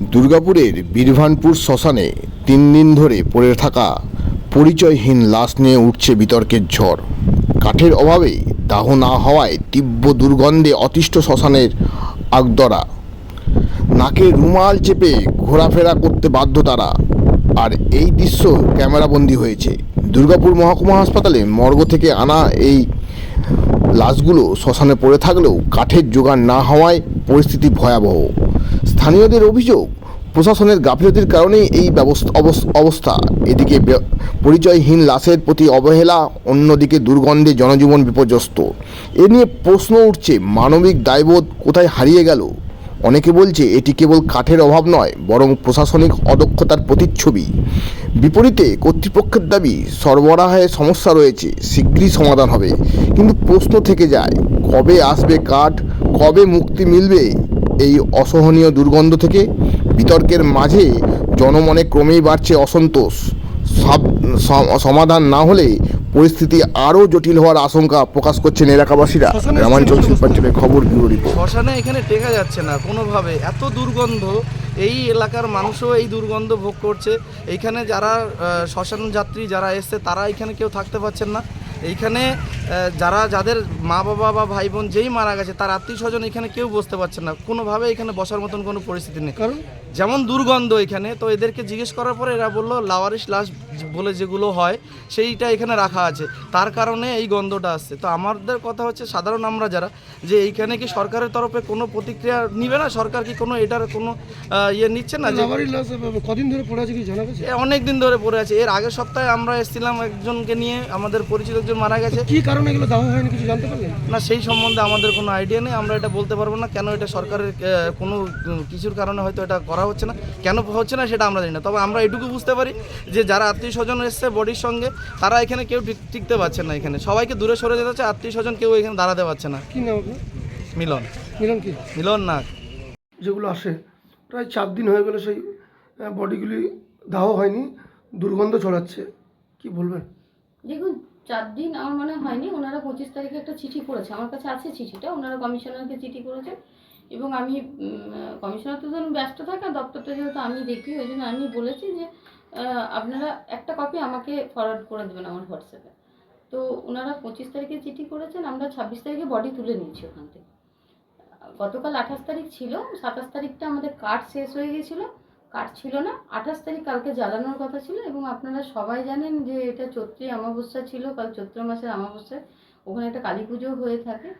দুর্গাপুরের বীরভানপুর শ্মশানে তিন দিন ধরে পড়ে থাকা পরিচয়হীন লাশ নিয়ে উঠছে বিতর্কের ঝড়। কাঠের অভাবে দাহ না হওয়ায় তীব্র দুর্গন্ধে অতিষ্ঠ শ্মশানের আগদরা। নাকে রুমাল চেপে ঘোরাফেরা করতে বাধ্য তারা। আর এই দৃশ্য ক্যামেরাবন্দি হয়েছে। দুর্গাপুর মহকুমা হাসপাতালে মর্গ থেকে আনা এই লাশগুলো শ্মশানে পড়ে থাকলেও কাঠের জোগান না হওয়ায় পরিস্থিতি ভয়াবহ। স্থানীয়দের অভিযোগ, প্রশাসনের গাফিলতির কারণেই এই ব্যবস্থা অবস্থা। এদিকে পরিচয়হীন লাশের প্রতি অবহেলা, অন্যদিকে দুর্গন্ধে জনজীবন বিপর্যস্ত। এ নিয়ে প্রশ্ন উঠছে, মানবিক দায়বোধ কোথায় হারিয়ে গেল? অনেকে বলছে, এটি কেবল কাঠের অভাব নয়, বরং প্রশাসনিক অদক্ষতার প্রতিচ্ছবি। বিপরীতে, কর্তৃপক্ষের দাবি সরবরাহের সমস্যা রয়েছে শীঘ্রই সমাধান হবে। কিন্তু প্রশ্ন থেকে যায়, কবে আসবে কাঠ, কবে মুক্তি মিলবে? এই অসহনীয় দুর্গন্ধ থেকে বিতর্কের মাঝে জনমনে ক্রমেই বাড়ছে অসন্তোষ। সমাধান না হলে পরিস্থিতি আরও জটিল হওয়ার আশঙ্কা প্রকাশ করছেন এলাকাবাসীরা। গ্রামাঞ্চল শিল্পাঞ্চলের খবর ব্যুরো রিপোর্ট। শ্মশানে এখানে টেকা যাচ্ছে না কোনোভাবে। এত দুর্গন্ধ এই এলাকার মানুষও এই দুর্গন্ধ ভোগ করছে। এইখানে যারা শ্মশান যাত্রী যারা এসছে তারা এখানে কেউ থাকতে পারছেন না। এইখানে যারা, যাদের মা বাবা বা ভাই বোন যেই মারা গেছে, তার আত্মীয় স্বজন এখানে কেউ বসতে পারছে না। কোনোভাবে এখানে বসার মতন কোনো পরিস্থিতি নেই। কারণ যেমন দুর্গন্ধ এখানে তো এদেরকে জিজ্ঞেস করার পরে এরা বলল লাওয়ারিশ লাশ বলে যেগুলো হয় সেইটা এখানে রাখা আছে। তার কারণে এই গন্ধটা আসছে। তো আমাদের কথা হচ্ছে সাধারণ আমরা যারা যে এইখানে কি সরকারের তরফে কোনো প্রতিক্রিয়া নিবে না? সরকার কি কোনো এটার কোনো ইয়ে নিচ্ছে না যে কদিন ধরে পড়ে আছে কি জানা গেছে? অনেক দিন ধরে পড়ে আছে। এর আগের সপ্তাহে আমরা এসেছিলাম একজনকে নিয়ে আমাদের পরিচিত একজন মারা গেছে। কি কারণে এগুলো দাহ হয়নি কিছু জানতে পারলেন? না সেই সম্বন্ধে আমাদের কোনো আইডিয়া নেই। আমরা এটা বলতে পারব না কেন এটা সরকারের কোনো কিছুর কারণে হয়তো এটা করা হচ্ছে না। কেন হচ্ছে না সেটা আমরা জানি না। তবে আমরা এটুকু বুঝতে পারি যে যারা আত্মীয় স্বজন এসছে বডির সঙ্গে তারা এখানে কেউ টিকতে পারছে না এখানে। সবাইকে দূরে সরে যেতে হচ্ছে আত্মীয় স্বজন কেউ এখানে দাঁড়াতে পারছে না। কি নাম মিলন। মিলন কি? মিলন না। যেগুলো আসে প্রায় চার দিন হয়ে গেলে সেই বডিগুলি দাহ হয়নি দুর্গন্ধ ছড়াচ্ছে। কি বলবেন? দেখুন চার দিন আমার মনে হয়নি ওনারা পঁচিশ তারিখে একটা চিঠি করেছে। আমার কাছে আছে চিঠিটা ওনারা কমিশনারকে চিঠি করেছে। এবং আমি কমিশনার তো ধরুন ব্যস্ত থাকে, দপ্তরটা যেহেতু আমি দেখি, ওই জন্য আমি বলেছি যে আপনারা একটা কপি আমাকে ফরওয়ার্ড করে দেবেন আমার হোয়াটসঅ্যাপে। তো ওনারা পঁচিশ তারিখে চিঠি করেছেন, আমরা ছাব্বিশ তারিখে বডি তুলে নিচ্ছি ওখান থেকে। গতকাল আঠাশ তারিখ ছিল, সাতাশ তারিখটা আমাদের কার্ড শেষ হয়ে গেছিল। কার্ড ছিল না, আঠাশ তারিখ কালকে জ্বালানোর কথা ছিল এবং আপনারা সবাই জানেন যে এটা চৈত্রী অমাবস্যা ছিল, কাল চৈত্র মাসের অমাবস্যায়, ওখানে একটা কালী পুজো হয়ে থাকে।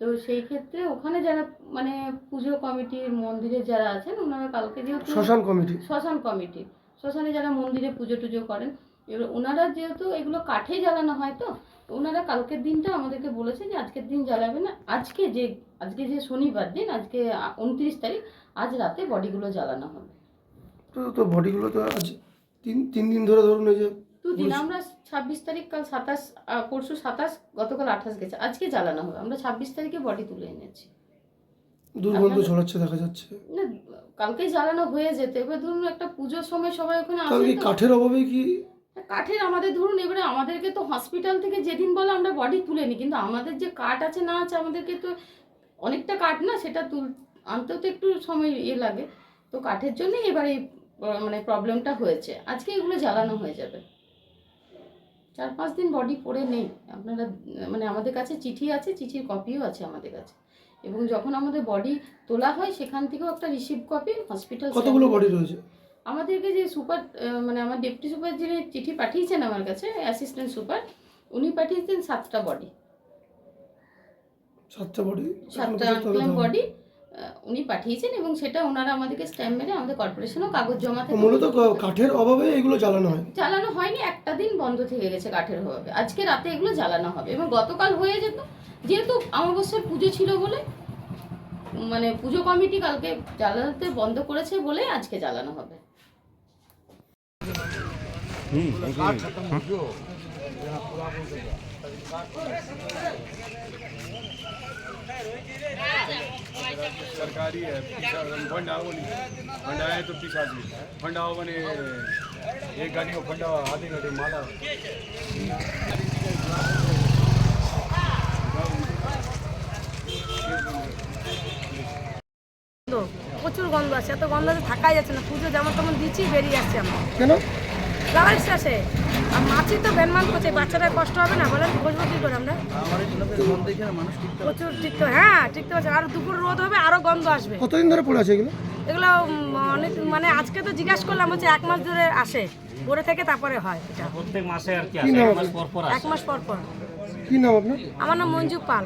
তো সেই ক্ষেত্রে ওখানে যারা মানে পুজো কমিটির মন্দিরে যারা আছেন ওনারা কালকে যেহেতু শ্মশান কমিটি। শ্মশান কমিটি। শ্মশানে যারা মন্দিরে পুজো টুজো করেন এবার ওনারা যেহেতু এগুলো কাঠে জ্বালানো হয় তো ওনারা কালকের দিনটা আমাদেরকে বলেছে যে আজকের দিন জ্বালাবে না আজকে যে আজকে যে শনিবার দিন আজকে উনত্রিশ তারিখ আজ রাতে বডিগুলো জ্বালানো হবে। তো তো বডিগুলো তো আজ তিন তিন দিন ধরে ধরুন এই যে দুদিন আমরা ছাব্বিশ তারিখ কাল সাতাশ পরশু সাতাশ গতকাল আঠাশ গেছে। আজকে জ্বালানো হবে। আমরা ছাব্বিশ তারিখে বডি তুলে এনেছি। দুর্গন্ধ ছড়াচ্ছে দেখা যাচ্ছে। না কালকেই জ্বালানো হয়ে যেত। এবার ধরুন একটা পুজোর সময় সবাই ওখানে আসে কাঠের অভাবে কি কাঠের আমাদের ধরুন এবারে আমাদেরকে তো হসপিটাল থেকে যেদিন বলে আমরা বডি তুলে নিই কিন্তু আমাদের যে কাঠ আছে না আছে আমাদেরকে তো অনেকটা কাঠ না সেটা তুল আনতেও তো একটু সময় ইয়ে লাগে। তো কাঠের জন্যই এবারে মানে প্রবলেমটা হয়েছে। আজকে এগুলো জ্বালানো হয়ে যাবে। চার পাঁচ দিন বডি পড়ে নেই। আপনারা মানে আমাদের কাছে চিঠি আছে চিঠির কপিও আছে আমাদের কাছে। এবং যখন আমাদের বডি তোলা হয় সেখান থেকেও একটা রিসিভ কপি হসপিটাল কতগুলো বডি রয়েছে? আমাদেরকে যে সুপার মানে আমার ডেপুটি সুপার যিনি চিঠি পাঠিয়েছেন আমার কাছে অ্যাসিস্ট্যান্ট সুপার উনি পাঠিয়েছেন সাতটা বডি সাতটা বডি সাতটা বডি উনি পাঠিয়েছেন এবং সেটা ওনারা আমাদেরকে স্ট্যাম্প মেরে আমাদের কর্পোরেশনও কাগজ জমাতে মূলত কাঠের অভাবে এগুলো জ্বালানো হয়? জ্বালানো হয়নি একটা দিন বন্ধ থেকে গেছে কাঠের অভাবে। আজকে রাতে এগুলো জ্বালানো হবে। এবং গতকাল হয়ে যেত যেহেতু অমাবস্যার পুজো ছিল বলে মানে পুজো কমিটি কালকে জ্বালাতে বন্ধ করেছে বলে আজকে জ্বালানো হবে। হুম સરકારી ફંડ તો પીસા જ ફંડ એક ગાડીઓ ફંડ આધી ગાડી માલા প্রচুর গন্ধ আছে এত গন্ধ আছে থাকাই যাচ্ছে না পুজো যেমন তেমন দিচ্ছি বেরিয়ে আসছে আমার কেন গাড়ি আসে আর মাছি তো বেনমান করছে বাচ্চারা কষ্ট হবে না বলেন বসবো কী করে আমরা? প্রচুর ঠিক হ্যাঁ ঠিক আছে আর দুপুর রোদ হবে আরও গন্ধ আসবে। কতদিন ধরে পড়ে আছে এগুলো? এগুলো অনেক মানে আজকে তো জিজ্ঞাসা করলাম হচ্ছে এক মাস ধরে আসে পরে থেকে তারপরে হয় এটা। প্রত্যেক মাসে আর কি এক মাস পর পর এক মাস পর পর। কি নাম আপনার? আমার নাম মঞ্জু পাল।